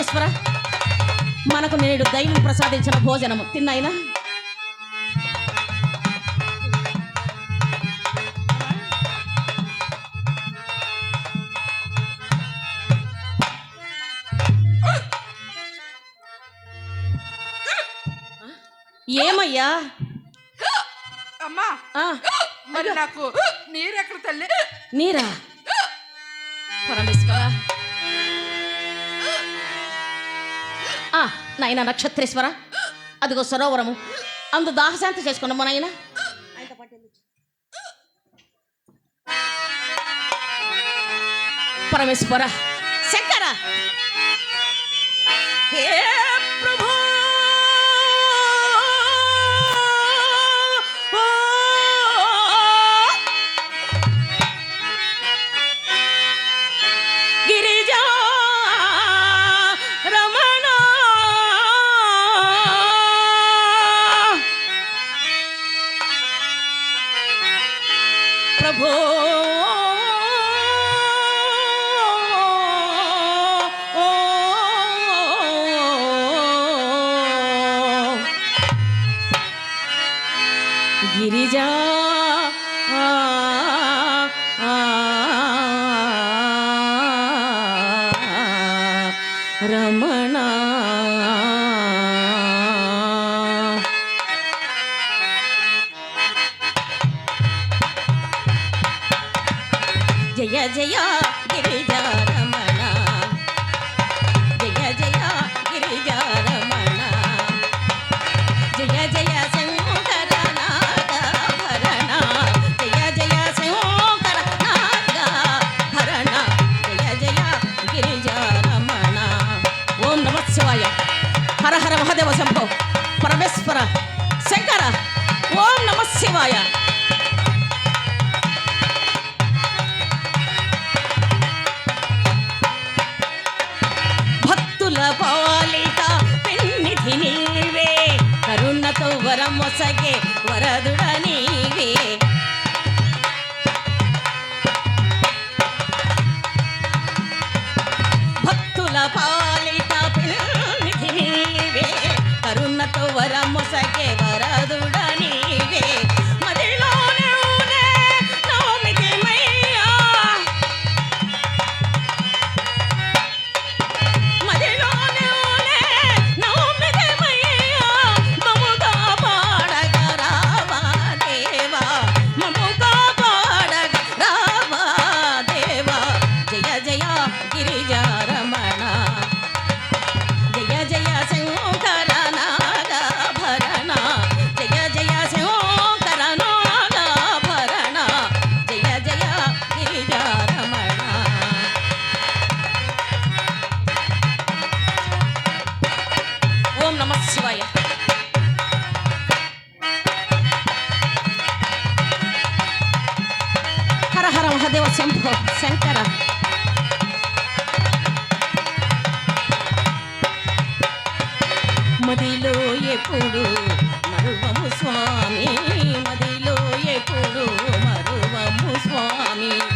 పరమేశ్వర మనకు నేడు దైవం ప్రసాదించిన భోజనము. తిన్నాయినా? ఏమయ్యా? అమ్మా మరి నాకు నీరెక్కడ తల్లి? నీరా? పరమేశ్వర నాయన నక్షత్రేశ్వర. అదిగో సరోవరము. అందు దాహశాంతి చేసుకున్నాము నాయన. పరమేశ్వర. శంకరా. প্রভু। গিরিজা జయ జయ గిరి మదిలో ఎప్పుడు? మరువము స్వామి మదిలో ఎప్పుడు? మరువము స్వామి.